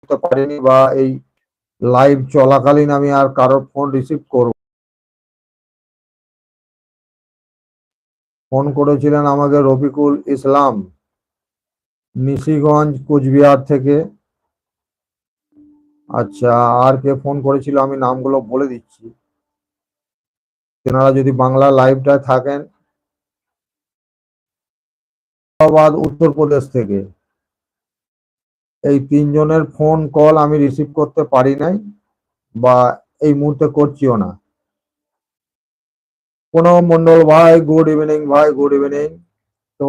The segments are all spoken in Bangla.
করতে পারিনি বা এই লাইভ চলাকালীন আমি আর কারোর ফোন রিসিভ করব ফোন করেছিলেন আমাকে রফিকুল ইসলাম, নিশিগঞ্জ, কুচবিহার থেকে। আচ্ছা আর কে ফোন করেছিল আমি নামগুলো বলে দিচ্ছি। তেনারা যদি বাংলা লাইভটায় থাকেন উত্তরপ্রদেশ থেকে। এই তিনজনের ফোন কল আমি রিসিভ করতে পারি নাই বা এই মুহূর্তে করছিও না। কোনো মন্ডল ভাই গুড ইভিনিং ভাই গুড ইভিনিং তো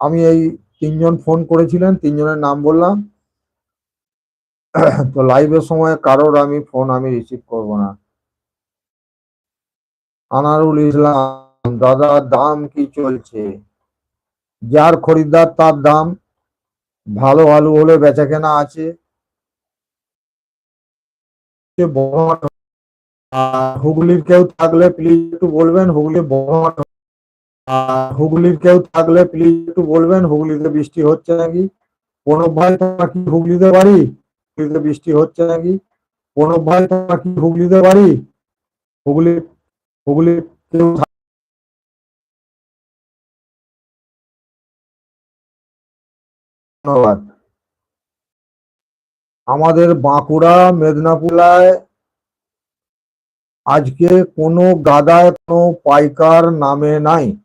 আমি এই তিনজন ফোন করেছিলেন, তিনজনের নাম বললাম। তো লাইভের সময় কারোর আমি ফোন আমি রিসিভ করব না। আনারুল ইসলাম দাদা দাম কি চলছে? যার খরিদ্দার তার দাম ভালো আলু হলে বেচা কেনা আছে হুগলির কেউ থাকলে প্লিজ একটু বলবেন হুগলি হুগলির কেউ থাকলে প্লিজ একটু বলবেন, হুগলিতে বৃষ্টি হচ্ছে নাকি? প্রণব ভাই, তোমার কি হুগলিতে বাড়ি? হুগলিতে বৃষ্টি হচ্ছে নাকি? প্রণব ভাই, তোমার কি হুগলিতে বাড়ি? হুগলি হুগলি কেউ ধন্যবাদ। আমাদের বাঁকুড়া, মেদিনীপুরায় আজকে কোনো গাদায়, কোনো পাইকার নামে নাই।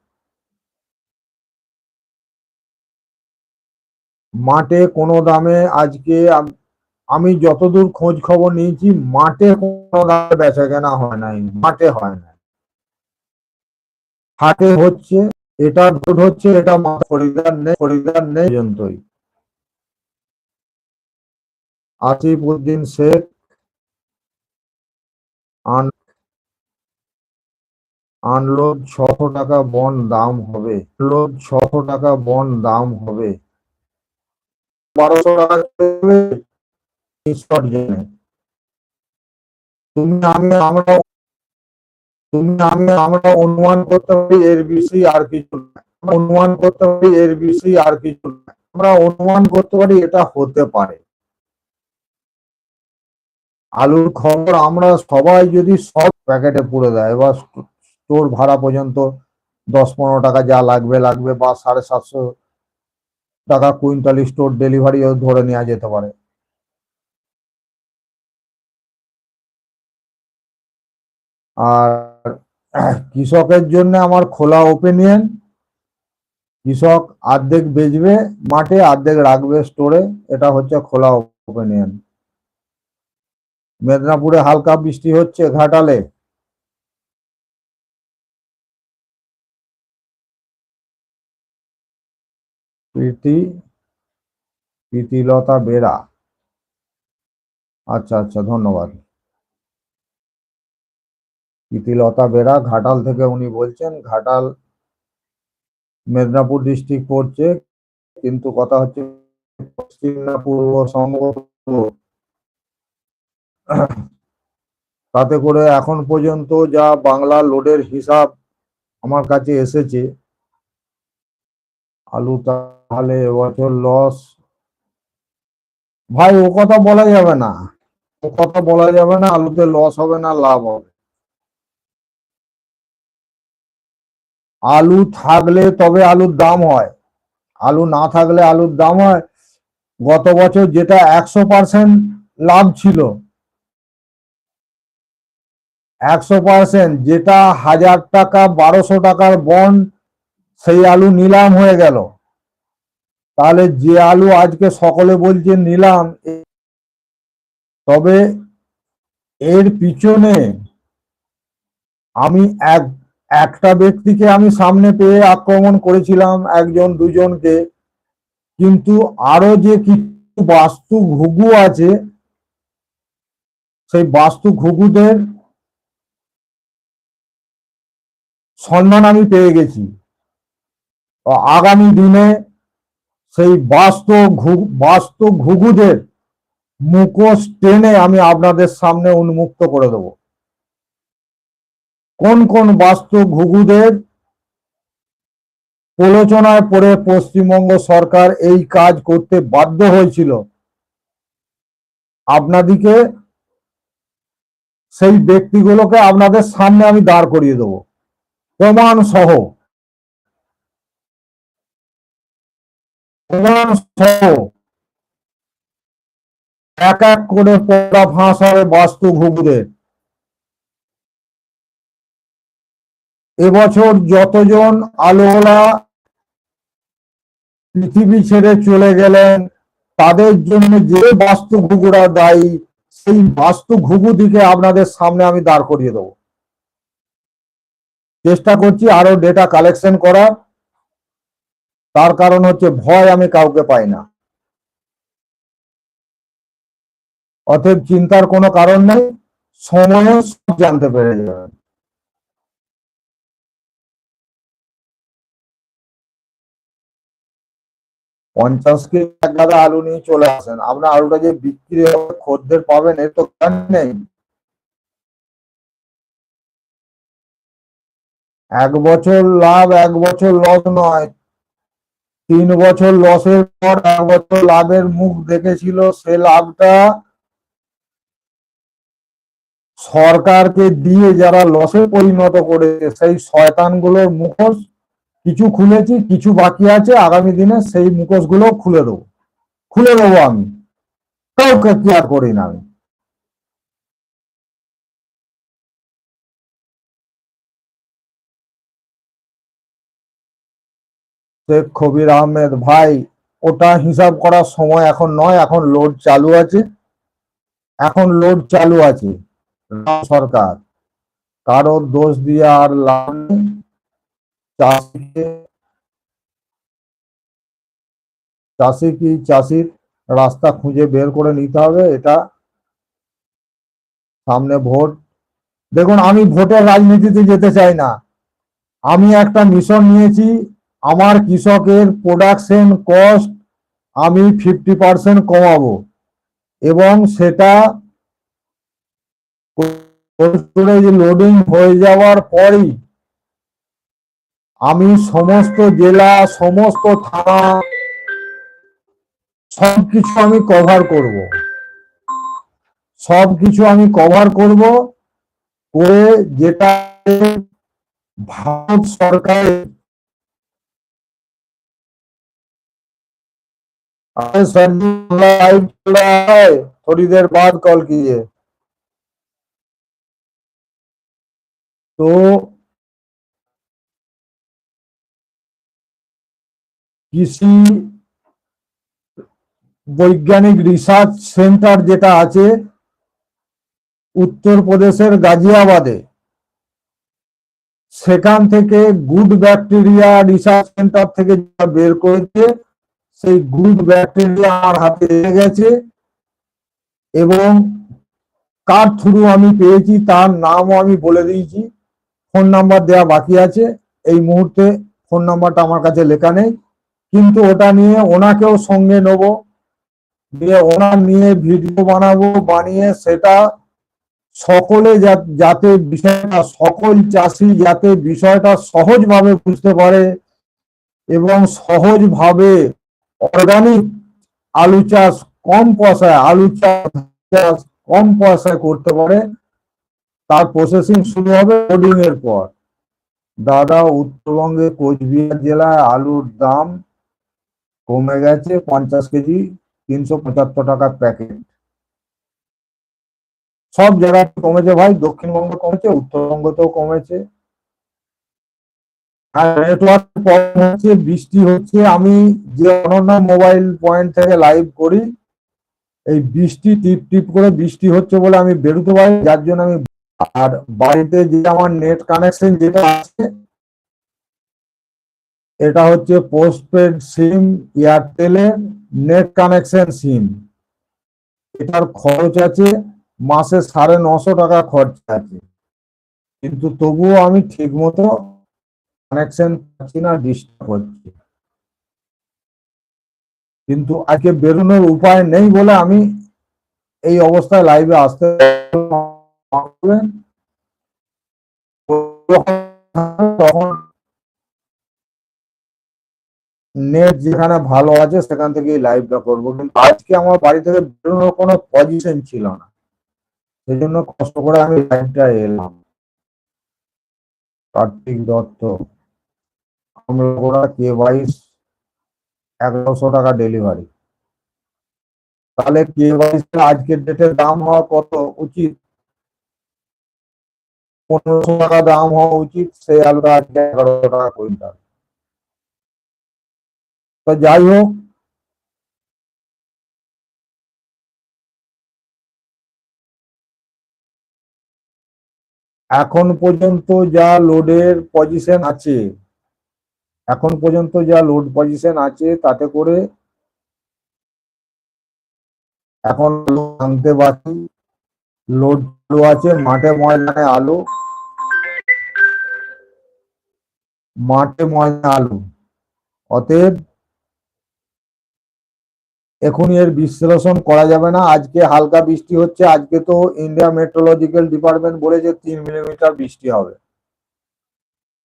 মাঠে কোনো দামে আজকে আম- যতদূর খোঁজ খবর নিয়েছি, মাঠে কোনো দামে বেচা কেনা হয় নাই, মাঠে হয় না হাটে হচ্ছে, এটা হচ্ছে, এটা খরিদ্দার নেই খরিদার নেই পর্যন্তই। আসিফ উদ্দিন শেখ আন, আনলোড ছশো টাকা বন দাম হবে। লোড ছশো টাকা বন দাম হবে। বারোশো টাকা তুমি, আমি, আমরা, তুমি, আমি, আমরা অনুমান করতে পারি এর বেশি আর কিছু অনুমান করতে পারি এর বেশি আর কিছু আমরা অনুমান করতে পারি এটা হতে পারে। আলুর খবর আমরা সবাই যদি সব প্যাকেটে পুরে দেয়, বা স্টোর ভাড়া পর্যন্ত দশ পনেরো টাকা যা লাগবে লাগবে, বা সাড়ে সাতশো টাকা কুইন্টাল স্টোর ডেলিভারিও ধরে নেওয়া যেতে পারে। আর কৃষকের জন্য আমার খোলা ওপিনিয়ন কৃষক অর্ধেক বেচবে মাঠে, অর্ধেক রাখবে স্টোরে এটা হচ্ছে খোলা ওপিনিয়ন মেদিনীপুরে হালকা বৃষ্টি হচ্ছে ঘাটালে। প্রীতি প্রীতিলতা বেরা। আচ্ছা আচ্ছা ধন্যবাদ। প্রীতিলতা বেরা ঘাটাল থেকে উনি বলছেন, ঘাটাল মেদিনীপুর ডিস্ট্রিক্ট পড়ছে, কিন্তু কথা হচ্ছে পশ্চিম পূর্ব সম্ভবত তাতে করে এখন পর্যন্ত যা বাংলা লোডের হিসাব আমার কাছে এসেছে, আলু তাহলে এবছর লস ভাই, ও কথা বলা যাবে না। ও কথা বলা যাবে না, আলুতে লস হবে না, লাভ হবে। আলু থাকলে তবে আলুর দাম হয়। আলু না থাকলে আলুর দাম হয়। গত বছর যেটা একশো পার্সেন্ট লাভ ছিল একশো পার্সেন্ট, যেটা হাজার টাকা, বারোশো টাকার বন্ড সেই আলু নিলাম হয়ে গেল। তাহলে যে আলু আজকে সকলে বলছে নিলাম তবে এর পিছনে আমি এক, একটা ব্যক্তিকে আমি সামনে পেয়ে আক্রমণ করেছিলাম, একজন, দুজনকে। কিন্তু আরও যে কিছু বাস্তু ঘুঘু আছে, সেই বাস্তু ঘুঘুদের সন্ধান আমি পেয়ে গেছি। আগামী দিনে সেই বাস্তু ঘু- বাস্তু ঘুঘুদের মুখোশ টেনে আমি আপনাদের সামনে উন্মুক্ত করে দেব। কোন কোন বাস্তু ঘুঘুদের প্রলোচনায় পড়ে পশ্চিমবঙ্গ সরকার এই কাজ করতে বাধ্য হয়েছিল, আপনাদিকে সেই ব্যক্তিগুলোকে আপনাদের সামনে আমি দাঁড় করিয়ে দেবো। প্রমাণ সহ প্রমাণ সহ এক এক করে পড়া হবে বাস্তু ঘুঘুদের এবছর যতজন আলোলা পৃথিবী ছেড়ে চলে গেলেন, তাদের জন্য যে বাস্তু ঘুঘুরা দায়ী, সেই বাস্তু ঘুঘু দিকে আপনাদের সামনে আমি দাঁড় করিয়ে দেবো। চেষ্টা করছি আরও ডেটা কালেকশন করার। তার কারণ হচ্ছে ভয় আমি কাউকে পাই না। অতএব চিন্তার কোনো কারণ নেই সময়ে সব জানতে পেরে যাবেন পঞ্চাশ কেজি এক গাদা আলু নিয়ে চলে আসেন। আপনার আলুটা যে বিক্রি হবে, খদ্দের পাবেন, এর তো নেই। এক বছর লাভ, এক বছর লস নয়। তিন বছর লসের পর এক বছর লাভের মুখ দেখেছিল। সে লাভটা সরকারকে দিয়ে যারা লসে পরিণত করেছে, সেই শয়তানগুলোর মুখোশ কিছু খুলেছি, কিছু বাকি আছে। আগামী দিনে সেই মুখোশগুলো খুলে দেবো। খুলে দেবো আমি। কাউকে কেয়ার করি না আমি? শেখ খবির আহমেদ, ভাই, ওটা হিসাব করার সময় এখন নয়, এখন লোড চালু আছে। এখন লোড চালু আছে সরকার। কারোর দোষ দিয়ে আর লাভ চাষিকে চাষি কি চাষির রাস্তা খুঁজে বের করে নিতে হবে? এটা সামনে ভোট। দেখুন, আমি ভোটের রাজনীতিতে যেতে চাই না। আমি একটা মিশন নিয়েছি। আমার কৃষকের প্রোডাকশন কস্ট আমি ফিফটি পার্সেন্ট কমাবো এবং সেটা লোডিং হয়ে যাওয়ার পরই আমি সমস্ত জেলা, সমস্ত থানা সবকিছু আমি কভার করব। সবকিছু আমি কভার করব করে যেটা ভারত সরকারের लाइव चल रहा है थोड़ी देर बाद कॉल कीजिए तो কৃষি বৈজ্ঞানিক রিসার্চ সেন্টার যেটা আছে উত্তরপ্রদেশের গাজিয়াবাদে সেখান থেকে গুড ব্যাকটেরিয়া রিসার্চ সেন্টার থেকে যেটা বের করেছে সেই গুড ব্যাকটেরিয়া আমার হাতে এসে গেছে এবং কার থ্রু আমি পেয়েছি তার নামও আমি বলে দিয়েছি। ফোন নাম্বার দেওয়া বাকি আছে। এই মুহূর্তে ফোন নাম্বারটা আমার কাছে লেখা নেই। কিন্তু ওটা নিয়ে ওনাকেও সঙ্গে নেব। দিয়ে ওনার নিয়ে ভিডিও বানাবো, বানিয়ে সেটা সকলে যাতে বিষয়টা, সকল চাষি যাতে বিষয়টা সহজভাবে বুঝতে পারে এবং সহজভাবে অর্গানিক আলু চাষ কম পয়সায়, আলু চাষ কম পয়সায় করতে পারে। তার প্রসেসিং শুরু হবে লোডিং এর পর। দাদা, উত্তরবঙ্গে কোচবিহার জেলায় আলুর দাম কমে গেছে পঞ্চাশ কেজি, তিনশো পঁচাত্তর টাকা প্যাকেট। সব জায়গায় কমেছে ভাই, দক্ষিণবঙ্গে কমেছে, উত্তরবঙ্গতেও কমেছে। হচ্ছে বৃষ্টি হচ্ছে। আমি যে অনন্য মোবাইল পয়েন্ট থেকে লাইভ করি, এই বৃষ্টি টিপ টিপ করে বৃষ্টি হচ্ছে বলে আমি বেরোতে পারি, যার জন্য আমি আর বাড়িতে যে আমার নেট কানেকশন যেটা আছে, এটা হচ্ছে পোস্টপেড সিম এয়ারটেলের নেট কানেকশন সিম এটার খরচ আছে, মাসে সাড়ে নশো টাকা খরচা আছে। কিন্তু তবুও আমি ঠিক মতো কানেকশন পাচ্ছি না, ডিস্টার্ব হচ্ছে। কিন্তু আজকে বেরোনোর উপায় নেই বলে আমি এই অবস্থায় লাইভে আসতে তখন নেট যেখানে ভালো আছে সেখান থেকেই লাইভটা করব। কিন্তু আজকে আমার বাড়ি থেকে বেরোনোর কোনো পজিশন ছিল না। সেই জন্য কষ্ট করে আমি লাইভটা এলাম। কার্তিক দত্ত। আমরা কে বাইশ এগারোশো টাকা ডেলিভারি তাহলে কে বাইশ আজকের ডেটের দাম হওয়া কত উচিত? পনেরোশো টাকা দাম হওয়া উচিত সেই আলুটা আজকে এগারোশো টাকা কুইন্টাল তো যাই হোক, এখন পর্যন্ত যা লোডের পজিশন আছে এখন পর্যন্ত যা লোড পজিশন আছে তাতে করে এখন আনতে পারছি লোড চালু আছে, মাঠে ময়দানে আলু। মাঠে ময়দানে আলু। অতএব এখন এর বিশ্লেষণ করা যাবে না। আজকে হালকা বৃষ্টি হচ্ছে, আজকে তো ইন্ডিয়া মেট্রোলজিক্যাল ডিপার্টমেন্ট বলেছে তিন মিলিমিটার বৃষ্টি হবে।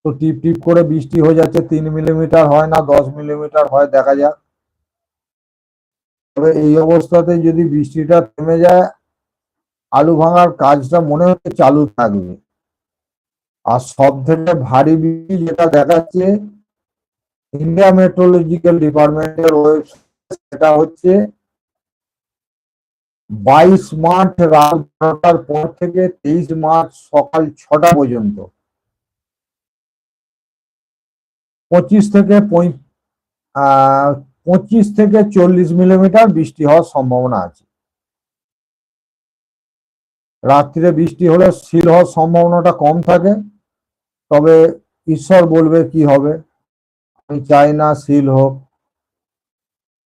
তো টিপ টিপ করে বৃষ্টি হয়ে যাচ্ছে, তিন মিলিমিটার হয় না, দশ মিলিমিটার হয়, দেখা যাক। তবে এই অবস্থাতে যদি বৃষ্টিটা থেমে যায়, আলু ভাঙার কাজটা মনে হচ্ছে চালু থাকবে। আর সব থেকে ভারী বৃষ্টি যেটা দেখাচ্ছে ইন্ডিয়া মেট্রোলজিক্যাল ডিপার্টমেন্টের ওয়েবসাইট সেটা হচ্ছে, বাইশ মার্চ রাত বারোটার পর থেকে তেইশ মার্চ সকাল ছটা পর্যন্ত। পঁচিশ থেকে পঁচিশ থেকে চল্লিশ মিলিমিটার বৃষ্টি হওয়ার সম্ভাবনা আছে। রাত্রিরে বৃষ্টি হলে শিল হওয়ার সম্ভাবনাটা কম থাকে। তবে ঈশ্বর বলবে কি হবে? আমি চাই না শিল হোক।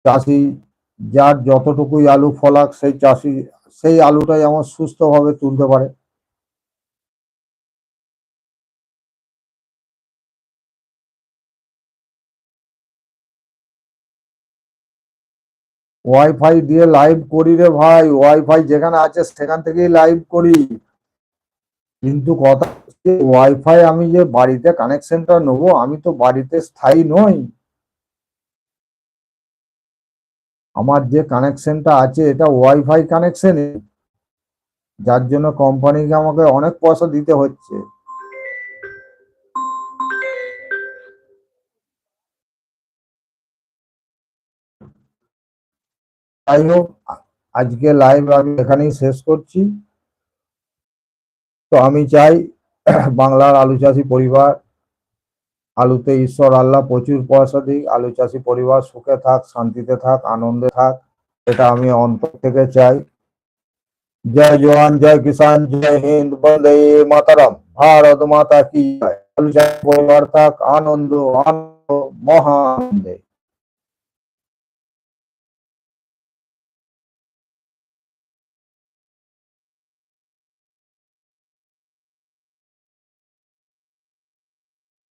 চাষি যার যতটুকুই আলু ফলাক, সেই চাষি সেই আলুটাই আমার সুস্থভাবে তুলতে পারে। ওয়াইফাই দিয়ে লাইভ করি রে ভাই ওয়াইফাই যেখানে আছে সেখান থেকেই লাইভ করি। কিন্তু কথা ওয়াইফাই আমি যে বাড়িতে কানেকশনটা নেব, আমি তো বাড়িতে স্থায়ী নই। আমার যে কানেকশনটা আছে, এটা ওয়াইফাই কানেকশন যার জন্য কোম্পানিকে আমাকে অনেক পয়সা দিতে হচ্ছে। যাই হোক, আজকে লাইভ আমি এখানেই শেষ করছি। তো আমি চাই বাংলার আলু চাষি পরিবার, আলুতে ঈশ্বর আল্লাহ প্রচুর পয়সা দিক, আলু চাষি পরিবার সুখে থাক, শান্তিতে থাক, আনন্দে থাক, এটা আমি অন্তর থেকে চাই। জয় জওয়ান, জয় কিষান জয় হিন্দ, বন্দে মাতারাম, ভারত মাতা কি আলু চাষি পরিবার থাক, আনন্দ আনন্দ, মহানন্দে।